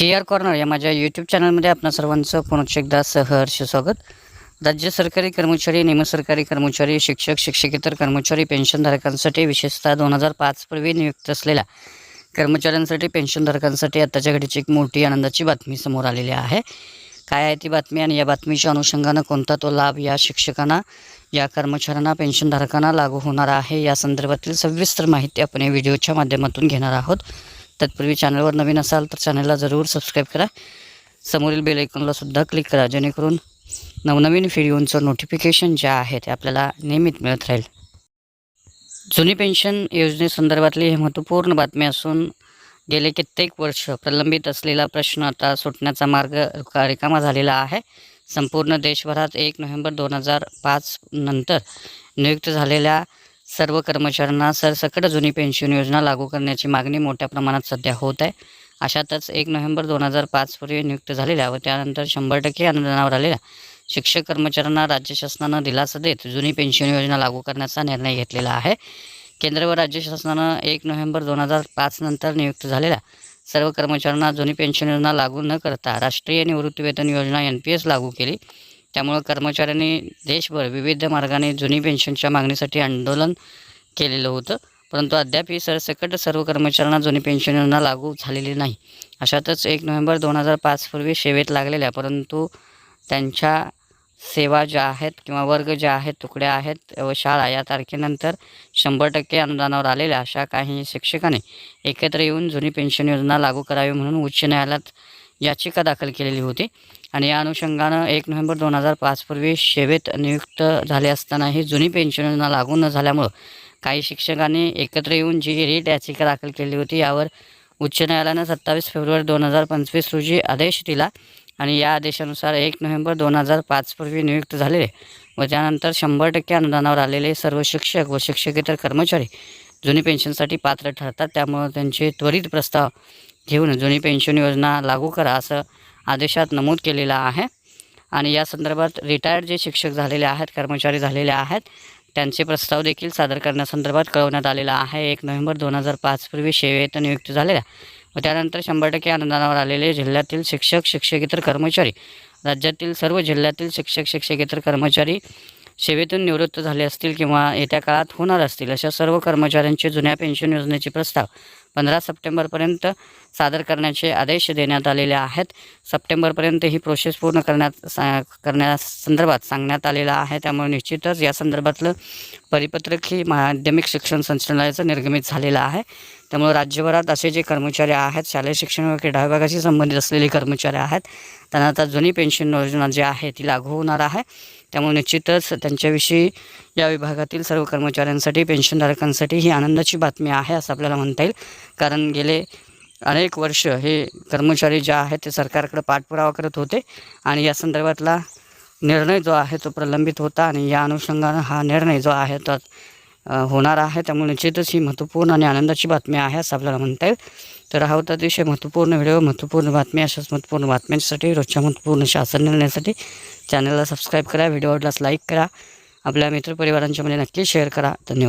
C R corner या माझ्या YouTube चॅनलमध्ये आपणा सर्वांचं पुनश्च एकदा सहर्ष स्वागत. राज्य सरकारी कर्मचारी निमसरकारी कर्मचारी शिक्षक शिक्षकेतर कर्मचारी पेन्शनधारकांसाठी विशेषतः दोन हजार पाचपूर्वी नियुक्त असलेल्या कर्मचाऱ्यांसाठी पेन्शनधारकांसाठी आत्ताच्या घडीची एक मोठी आनंदाची बातमी समोर आलेली आहे. काय आहे ती बातमी? आणि या बातमीच्या अनुषंगानं कोणता तो लाभ या शिक्षकांना या कर्मचाऱ्यांना पेन्शनधारकांना लागू होणार आहे? या संदर्भातील सविस्तर माहिती आपण या व्हिडिओच्या माध्यमातून घेणार आहोत. तत्पूर्वी चॅनलवर नवीन असाल तर चॅनलला जरूर सबस्क्राईब करा. समोरील बेल आयकॉनला सुद्धा क्लिक करा जेणेकरून नवनवीन व्हिडिओंचं नोटिफिकेशन जे आहे ते आपल्याला नियमित मिळत राहील. जुनी पेन्शन योजनेसंदर्भातली ही महत्त्वपूर्ण बातमी असून गेले कित्येक वर्ष प्रलंबित असलेला प्रश्न आता सुटण्याचा मार्ग रिकामा झालेला आहे. संपूर्ण देशभरात एक नोव्हेंबर दोन हजार पाच नंतर नियुक्त झालेल्या सर्व कर्मचाऱ्यांना सरसकट जुनी पेन्शन योजना लागू करण्याची मागणी मोठ्या प्रमाणात सध्या होत आहे. अशातच एक नोव्हेंबर दोन हजार पाचपूर्वी नियुक्त झालेल्या व त्यानंतर शंभर टक्के अनुदानावर आलेल्या शिक्षक कर्मचाऱ्यांना राज्य शासनानं दिलासा देत जुनी पेन्शन योजना लागू करण्याचा निर्णय घेतलेला आहे. केंद्र व राज्य शासनानं एक नोव्हेंबर दोन हजार पाच नंतर नियुक्त झालेल्या सर्व कर्मचाऱ्यांना जुनी पेन्शन योजना लागू न करता राष्ट्रीय निवृत्तीवेतन योजना एन पी एस लागू केली. त्यामुळं कर्मचाऱ्यांनी देशभर विविध मार्गाने जुनी पेन्शनच्या मागणीसाठी आंदोलन केलेलं होतं. परंतु अद्याप ही सरसकट सर्व कर्मचाऱ्यांना जुनी पेन्शन योजना लागू झालेली नाही. अशातच एक नोव्हेंबर दोन हजार पाचपूर्वी सेवेत लागलेल्या परंतु त्यांच्या सेवा ज्या आहेत किंवा वर्ग ज्या आहेत तुकड्या आहेत व शाळा या तारखेनंतर शंभर टक्के अनुदानावर आलेल्या अशा काही शिक्षकांनी एकत्र येऊन जुनी पेन्शन योजना लागू करावी म्हणून उच्च न्यायालयात याचिका दाखल केलेली होती. आणि या अनुषंगानं एक नोव्हेंबर दोन हजार पाचपूर्वी सेवेत नियुक्त झाले असतानाही जुनी पेन्शन योजना लागू न झाल्यामुळं काही शिक्षकांनी एकत्र येऊन जी रीट याचिका दाखल केली होती यावर उच्च न्यायालयानं सत्तावीस फेब्रुवारी दोन हजार पंचवीस रोजी आदेश दिला आणि या आदेशानुसार एक नोव्हेंबर दोन हजार पाचपूर्वी नियुक्त झालेले व त्यानंतर शंभर टक्के अनुदानावर आलेले सर्व शिक्षक व शिक्षकेतर कर्मचारी जुनी पेन्शनसाठी पात्र ठरतात. त्यामुळं त्यांचे त्वरित प्रस्ताव घेऊन जुनी पेन्शन योजना लागू करा असं आदेशात नमूद केलेलं आहे. आणि या संदर्भात रिटायर्ड जे शिक्षक झालेले आहेत कर्मचारी झालेले आहेत त्यांचे प्रस्ताव देखील सादर करण्यासंदर्भात कळवण्यात आलेला आहे. एक नोव्हेंबर दोन हजार पाचपूर्वी सेवेत नियुक्त झालेल्या व त्यानंतर शंभर टक्के अनुदानावर आलेले जिल्ह्यातील शिक्षक शिक्षकेतर कर्मचारी राज्यातील सर्व जिल्ह्यातील शिक्षक शिक्षकेतर कर्मचारी सेवेतून निवृत्त झाले असतील किंवा येत्या काळात होणार असतील अशा सर्व कर्मचाऱ्यांचे जुन्या पेन्शन योजनेचे प्रस्ताव पंधरा सप्टेंबरपर्यंत सादर करण्याचे आदेश देण्यात आलेले आहेत. सप्टेंबरपर्यंत ही प्रोसेस पूर्ण करण्यात सा करण्यासंदर्भात सांगण्यात आलेलं आहे. त्यामुळे निश्चितच या संदर्भातलं परिपत्रक ही माध्यमिक शिक्षण संचालनालयाचं निर्गमित झालेलं आहे. त्यामुळे राज्यभरात असे जे कर्मचारी आहेत शालेय शिक्षण व क्रीडा विभागाशी संबंधित असलेले कर्मचारी आहेत त्यांना आता जुनी पेन्शन योजना जी आहे ती लागू होणार आहे. त्यामुळे निश्चितच त्यांच्याविषयी या विभागातील सर्व कर्मचाऱ्यांसाठी पेन्शनधारकांसाठी ही आनंदाची बातमी आहे असं आपल्याला म्हणता येईल. कारण गेले अनेक वर्ष हे कर्मचारी जे आहेत ते सरकारकडे पाठपुरावा करत होते आणि या संदर्भातला निर्णय जो आहे तो प्रलंबित होता आणि या अनुषंगानं हा निर्णय जो आहे तो होणार आहे. त्यामुळे निश्चितच ही महत्त्वपूर्ण आणि आनंदाची बातमी आहे असं आपल्याला म्हणता येईल. तर हा होता अतिशय महत्त्वपूर्ण व्हिडिओ महत्त्वपूर्ण बातमी अशाच महत्त्वपूर्ण बातम्यांसाठी रोजच्या महत्त्वपूर्ण शासन निर्णयासाठी चॅनलला सबस्क्राईब करा व्हिडिओ आवडल्यास लाईक करा. आपल्या मित्रपरिवारांच्यामध्ये नक्की शेअर करा. धन्यवाद.